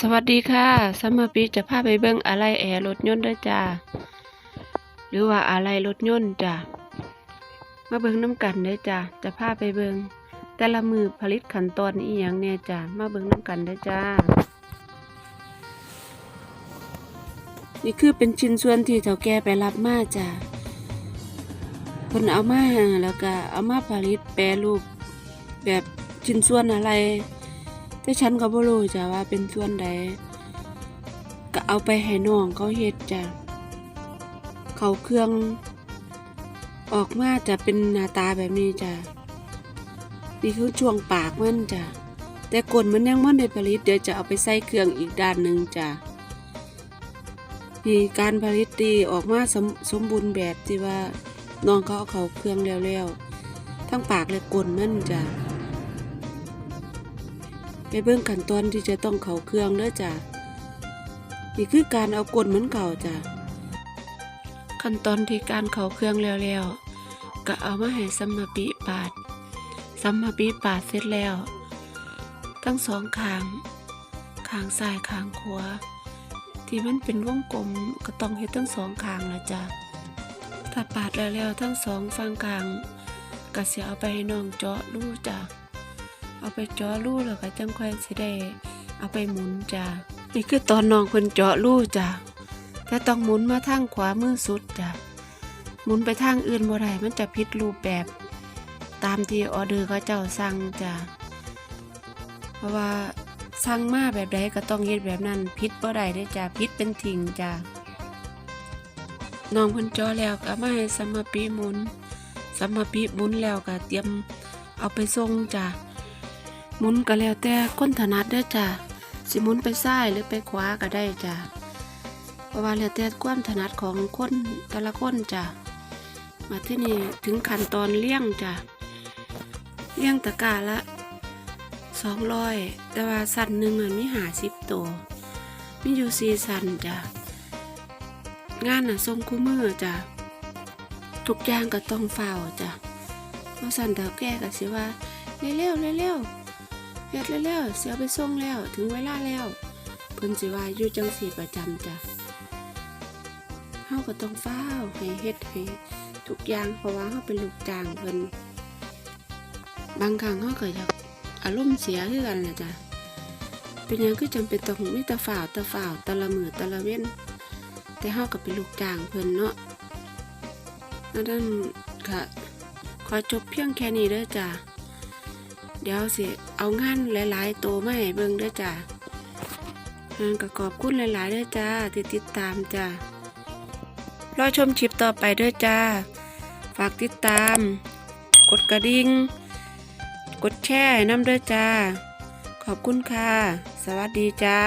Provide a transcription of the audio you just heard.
สวัสดีค่ะสมมาปีจะพาไปเบิ่งอะไรแอร์รถยนต์ด้วยจ้าหรือว่าอะไรรถยนต์จ้ามาเบิ่งน้ำกันเด้จ้าจะพาไปเบิ่งแต่ละมือผลิตขั้นตอนอีหยังแน่จ้ามาเบิ่งน้ำกันเด้จ้านี่คือเป็นชิ้นส่วนที่เฒ่าแก่ไปรับมาจ้าเพิ่นเอามาแล้วก็เอามาผลิตแปรรูปแบบชิ้นส่วนอะไร แต่ฉันก็บ่รู้จ้ะว่าเป็นส่วนใดก็เอาไปให้น้องเขาเฮ็ดจ้ะเขาเครื่อง ออกมาจะเป็นหน้าตาแบบนี้จ้ะนี่คือช่วงปากมันจ้ะแต่ก้นมันยังมันได้ผลิตเดี๋ยวจะเอาไปใส่เครื่องอีกด้านหนึ่งจ้ะนี่การผลิตดีออกมาสมสมบูรณ์แบบที่ว่าน้องเขาเอาเขาเครื่องแล้วๆทั้งปากและก้นมันจ้ะ ไปเบิ่งขั้นตอนที่จะต้องเขาเครื่องเด้อจ้ะนี่คือการเอากลนเหมือนเก่าจ้ะขั้นตอนที่การเขาเครื่องแล้วๆก็เอามาให้สัมมาปิปาดสัมมาปิปาดเสร็จแล้ว ทั้งสองข้างข้างซ้ายข้างขวาที่มันเป็นวงกลมก็ต้องเฮ็ดทั้งสองข้างละจ้ะถ้าปาดแล้วๆทั้งสองฝั่งข้างก็สิเอาไปให้น้องเจาะรูจ้ะ เอาไปเจาะรูแล้วก็จังค่อยสิได้เอาไปหมุนจ้ะนี่คือตอนน้องเพิ่นเจาะรูจ้ะแต่ต้องหมุนมาทางขวามือสุดจ้ะหมุนไปทางอื่นบ่ได้มันจะผิดรูปแบบ ตามที่ออเดอร์เขาเจ้าสั่งจ้ะเพราะว่าสั่งมาแบบใดก็ต้องเฮ็ดแบบนั้นผิดบ่ได้เด้จ้ะผิดเป็นทิ้งจ้ะน้องเพิ่นจาะแล้วก็มาให้สมาปีหมุนสมมาปีหมุนแล้วก็เตรียมเอาไปส่งจ้ะ หมุนก็แล้วแต่คนถนัดเด้อจ้ะสิหมุนไปซ้ายหรือไปขวาก็ได้จ้ะเพราะว่าแล้วแต่ความถนัดของคนแต่ละคนจ้ะมาที่นี่ถึงขั้นตอนเลี้ยงจ้ะเลี้ยงตะกร้าละสองร้อยแต่ว่าสันหนึ่งมันมีหาสิบตัวมีอยู่สี่สันจ้ะงานน่ะทรงคู่มือจ้ะทุกอย่างก็ต้องเฝ้าจ้ะเพราะสันเถาแก่ก็สิว่าเร็วๆเร็วๆ เฮ็ดเร็วเสียไปส่งแล้ว ถึงเวลาแล้ว เพิ่นสิว่าอยู่จังสีประจำจ้ะเฮาก็ต้องเฝ้าวให้เฮ็ดให้ทุกอย่างเพราะว่าเฮาเป็นลูกจ้างเพิ่นบางครั้งเฮาก็อยากอารมณ์เสียคือกันแหละจ้ะเป็นหยังคือจำเป็นต้องมีต่ฝ่าวต่ฝ่าวต่ละมือต่ละเว้น แต่เฮาก็เป็นลูกจ้างเพิ่นเนาะดังนั้นค่ะขอจบเพียงแค่นี้เด้อจ้ะ เดี๋ยวสิเอางานหลายๆตัวมาให้เบิ่งด้อจ้ะงานก็ขอบคุณหลายๆด้อจ้าติดติดตามจ้ารอชมชิปต่อไปด้อจ้า ฝากติดตาม กดกระดิ่งกดแชร์น้ำด้อจ้า ขอบคุณค่ะ สวัสดีจ้า